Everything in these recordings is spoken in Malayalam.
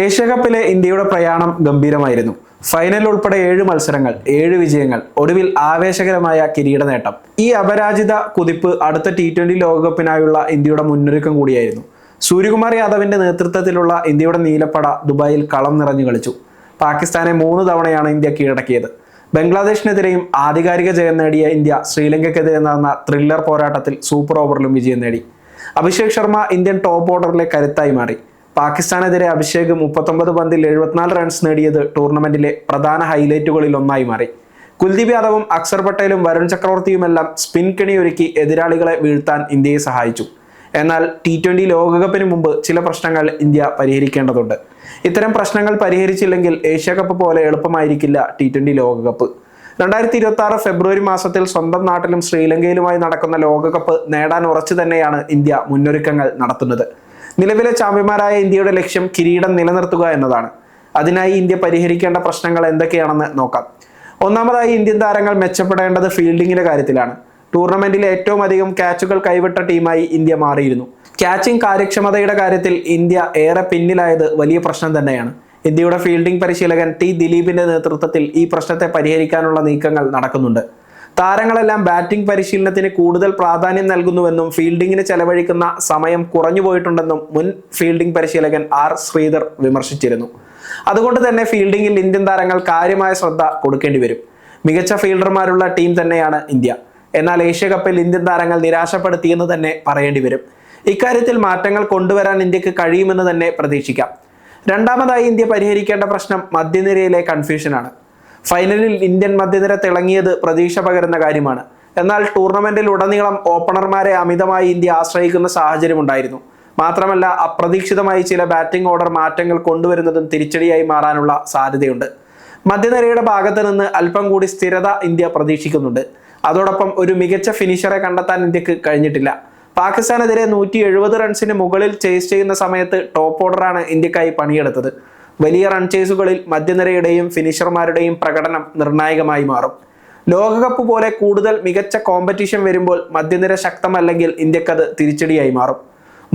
ഏഷ്യാകപ്പിലെ ഇന്ത്യയുടെ പ്രയാണം ഗംഭീരമായിരുന്നു. ഫൈനൽ ഉൾപ്പെടെ ഏഴ് മത്സരങ്ങൾ ഏഴ് വിജയങ്ങൾ ഒടുവിൽ ആവേശകരമായ കിരീട നേട്ടം. ഈ അപരാജിത കുതിപ്പ് അടുത്ത ടി ട്വന്റി ലോകകപ്പിനായുള്ള ഇന്ത്യയുടെ മുന്നൊരുക്കം കൂടിയായിരുന്നു. സൂര്യകുമാർ യാദവിന്റെ നേതൃത്വത്തിലുള്ള ഇന്ത്യയുടെ നീലപ്പട ദുബായിൽ കളം നിറഞ്ഞു കളിച്ചു. പാകിസ്ഥാനെ മൂന്ന് തവണയാണ് ഇന്ത്യ കീഴടക്കിയത്. ബംഗ്ലാദേശിനെതിരെയും ആധികാരിക ജയം നേടിയ ഇന്ത്യ ശ്രീലങ്കയ്ക്കെതിരെ നടന്ന ത്രില്ലർ പോരാട്ടത്തിൽ സൂപ്പർ ഓവറിലും വിജയം നേടി. അഭിഷേക് ശർമ്മ ഇന്ത്യൻ ടോപ്പ് ഓർഡറിലെ കരുത്തായി മാറി. പാകിസ്ഥാനെതിരെ അഭിഷേക് മുപ്പത്തൊമ്പത് പന്തിൽ എഴുപത്തിനാല് റൺസ് നേടിയത് ടൂർണമെന്റിലെ പ്രധാന ഹൈലൈറ്റുകളിൽ ഒന്നായി മാറി. കുൽദീപ് യാദവും അക്സർ പട്ടേലും വരുൺ ചക്രവർത്തിയുമെല്ലാം സ്പിൻ കെണിയൊരുക്കി എതിരാളികളെ വീഴ്ത്താൻ ഇന്ത്യയെ സഹായിച്ചു. എന്നാൽ ടി ട്വന്റി ലോകകപ്പിന് മുമ്പ് ചില പ്രശ്നങ്ങൾ ഇന്ത്യ പരിഹരിക്കേണ്ടതുണ്ട്. ഇത്തരം പ്രശ്നങ്ങൾ പരിഹരിച്ചില്ലെങ്കിൽ ഏഷ്യ കപ്പ് പോലെ എളുപ്പമായിരിക്കില്ല ടി ട്വന്റി ലോകകപ്പ്. രണ്ടായിരത്തി ഇരുപത്തി ആറ് ഫെബ്രുവരി മാസത്തിൽ സ്വന്തം നാട്ടിലും ശ്രീലങ്കയിലുമായി നടക്കുന്ന ലോകകപ്പ് നേടാൻ ഉറച്ചു തന്നെയാണ് ഇന്ത്യ മുന്നൊരുക്കങ്ങൾ നടത്തുന്നത്. നിലവിലെ ചാമ്പ്യന്മാരായ ഇന്ത്യയുടെ ലക്ഷ്യം കിരീടം നിലനിർത്തുക എന്നതാണ്. അതിനായി ഇന്ത്യ പരിഹരിക്കേണ്ട പ്രശ്നങ്ങൾ എന്തൊക്കെയാണെന്ന് നോക്കാം. ഒന്നാമതായി ഇന്ത്യൻ താരങ്ങൾ മെച്ചപ്പെടേണ്ടത് ഫീൽഡിങ്ങിന്റെ കാര്യത്തിലാണ്. ടൂർണമെന്റിൽ ഏറ്റവും അധികം ക്യാച്ചുകൾ കൈവിട്ട ടീമായി ഇന്ത്യ മാറിയിരുന്നു. ക്യാച്ചിങ് കാര്യക്ഷമതയുടെ കാര്യത്തിൽ ഇന്ത്യ ഏറെ പിന്നിലായത് വലിയ പ്രശ്നം തന്നെയാണ്. ഇന്ത്യയുടെ ഫീൽഡിംഗ് പരിശീലകൻ ടി ദിലീപിന്റെ നേതൃത്വത്തിൽ ഈ പ്രശ്നത്തെ പരിഹരിക്കാനുള്ള നീക്കങ്ങൾ നടക്കുന്നുണ്ട്. താരങ്ങളെല്ലാം ബാറ്റിംഗ് പരിശീലനത്തിന് കൂടുതൽ പ്രാധാന്യം നൽകുന്നുവെന്നും ഫീൽഡിങ്ങിന് ചെലവഴിക്കുന്ന സമയം കുറഞ്ഞു പോയിട്ടുണ്ടെന്നും മുൻ ഫീൽഡിംഗ് പരിശീലകൻ ആർ ശ്രീധർ വിമർശിച്ചിരുന്നു. അതുകൊണ്ട് തന്നെ ഫീൽഡിങ്ങിൽ ഇന്ത്യൻ താരങ്ങൾ കാര്യമായ ശ്രദ്ധ കൊടുക്കേണ്ടി വരും. മികച്ച ഫീൽഡർമാരുള്ള ടീം തന്നെയാണ് ഇന്ത്യ. എന്നാൽ ഏഷ്യ കപ്പിൽ ഇന്ത്യൻ താരങ്ങൾ നിരാശപ്പെടുത്തിയെന്ന് തന്നെ പറയേണ്ടി വരും. ഇക്കാര്യത്തിൽ മാറ്റങ്ങൾ കൊണ്ടുവരാൻ ഇന്ത്യയ്ക്ക് കഴിയുമെന്ന് തന്നെ പ്രതീക്ഷിക്കാം. രണ്ടാമതായി ഇന്ത്യ പരിഹരിക്കേണ്ട പ്രശ്നം മധ്യനിരയിലെ കൺഫ്യൂഷനാണ് ഫൈനലിൽ ഇന്ത്യൻ മധ്യനിര തിളങ്ങിയത് പ്രതീക്ഷ പകരുന്ന കാര്യമാണ്. എന്നാൽ ടൂർണമെന്റിൽ ഉടനീളം ഓപ്പണർമാരെ അമിതമായി ഇന്ത്യ ആശ്രയിക്കുന്ന സാഹചര്യം ഉണ്ടായിരുന്നു. മാത്രമല്ല അപ്രതീക്ഷിതമായി ചില ബാറ്റിംഗ് ഓർഡർ മാറ്റങ്ങൾ കൊണ്ടുവരുന്നതും തിരിച്ചടിയായി മാറാനുള്ള സാധ്യതയുണ്ട്. മധ്യനിരയുടെ ഭാഗത്ത് നിന്ന് അല്പം കൂടി സ്ഥിരത ഇന്ത്യ പ്രതീക്ഷിക്കുന്നുണ്ട്. അതോടൊപ്പം ഒരു മികച്ച ഫിനിഷറെ കണ്ടെത്താൻ ഇന്ത്യയ്ക്ക് കഴിഞ്ഞിട്ടില്ല. പാകിസ്ഥാനെതിരെ നൂറ്റി എഴുപത് റൺസിന് മുകളിൽ ചേസ് ചെയ്യുന്ന സമയത്ത് ടോപ്പ് ഓർഡറാണ് ഇന്ത്യക്കായി പണിയെടുത്തത്. വലിയ റൺ ചേസുകളിൽ മധ്യനിരയുടെയും ഫിനിഷർമാരുടെയും പ്രകടനം നിർണായകമായി മാറും. ലോകകപ്പ് പോലെ കൂടുതൽ മികച്ച കോമ്പറ്റീഷൻ വരുമ്പോൾ മധ്യനിര ശക്തമല്ലെങ്കിൽ ഇന്ത്യക്കത് തിരിച്ചടിയായി മാറും.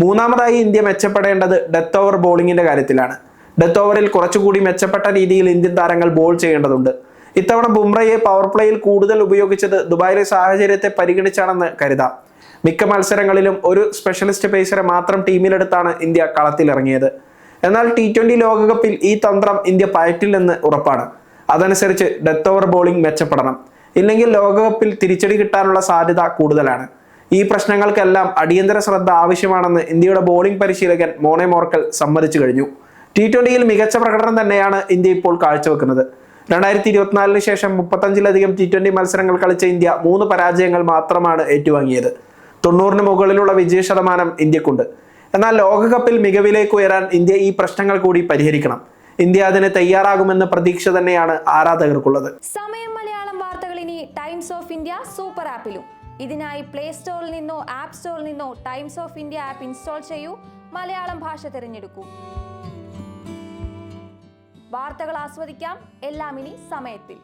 മൂന്നാമതായി ഇന്ത്യ മെച്ചപ്പെടേണ്ടത് ഡെത്ത് ഓവർ ബോളിങ്ങിന്റെ കാര്യത്തിലാണ്. ഡെത്ത് ഓവറിൽ കുറച്ചുകൂടി മെച്ചപ്പെട്ട രീതിയിൽ ഇന്ത്യൻ താരങ്ങൾ ബോൾ ചെയ്യേണ്ടതുണ്ട്. ഇത്തവണ ബുംറയെ പവർ പ്ലേയിൽ കൂടുതൽ ഉപയോഗിച്ചത് ദുബായിലെ സാഹചര്യത്തെ പരിഗണിച്ചാണെന്ന് കരുതാം. മിക്ക മത്സരങ്ങളിലും ഒരു സ്പെഷ്യലിസ്റ്റ് പേസറെ മാത്രം ടീമിലെടുത്താണ് ഇന്ത്യ കളത്തിലിറങ്ങിയത്. എന്നാൽ ടി ട്വന്റി ലോകകപ്പിൽ ഈ തന്ത്രം ഇന്ത്യ പയറ്റില്ലെന്ന് ഉറപ്പാണ്. അതനുസരിച്ച് ഡെത്ത് ഓവർ ബോളിംഗ് മെച്ചപ്പെടണം. ഇല്ലെങ്കിൽ ലോകകപ്പിൽ തിരിച്ചടി കിട്ടാനുള്ള സാധ്യത കൂടുതലാണ്. ഈ പ്രശ്നങ്ങൾക്കെല്ലാം അടിയന്തര ശ്രദ്ധ ആവശ്യമാണെന്ന് ഇന്ത്യയുടെ ബോളിംഗ് പരിശീലകൻ മോണെ മോർക്കൽ സമ്മതിച്ചു കഴിഞ്ഞു. ടി ട്വന്റിയിൽ മികച്ച പ്രകടനം തന്നെയാണ് ഇന്ത്യ ഇപ്പോൾ കാഴ്ചവെക്കുന്നത്. രണ്ടായിരത്തി ഇരുപത്തിനാലിന് ശേഷം മുപ്പത്തഞ്ചിലധികം ടി ട്വന്റി മത്സരങ്ങൾ കളിച്ച ഇന്ത്യ മൂന്ന് പരാജയങ്ങൾ മാത്രമാണ് ഏറ്റുവാങ്ങിയത്. തൊണ്ണൂറിന് മുകളിലുള്ള വിജയ ശതമാനം ഇന്ത്യക്കുണ്ട്. എന്നാൽ ലോകകപ്പിൽ മികവിലേക്ക് ഉയരാൻ ഇന്ത്യ ഈ പ്രശ്നങ്ങൾ കൂടി പരിഹരിക്കണം. ഇന്ത്യ അതിന് തയ്യാറാകുമെന്ന പ്രതീക്ഷ തന്നെയാണ് ആരാധകർക്കുള്ളത്. സമയം മലയാളം വാർത്തകൾ ഇനി ടൈംസ് ഓഫ് ഇന്ത്യ സൂപ്പർ ആപ്പിലും. ഇതിനായി പ്ലേ സ്റ്റോറിൽ നിന്നോ ആപ്പ് സ്റ്റോറിൽ നിന്നോ Times of India app install ചെയ്യൂ. മലയാളം ഭാഷ തിരഞ്ഞെടുക്കൂ. വാർത്തകൾ ആസ്വദിക്കാം. എല്ലാം ഇനി സമയത്തിൽ.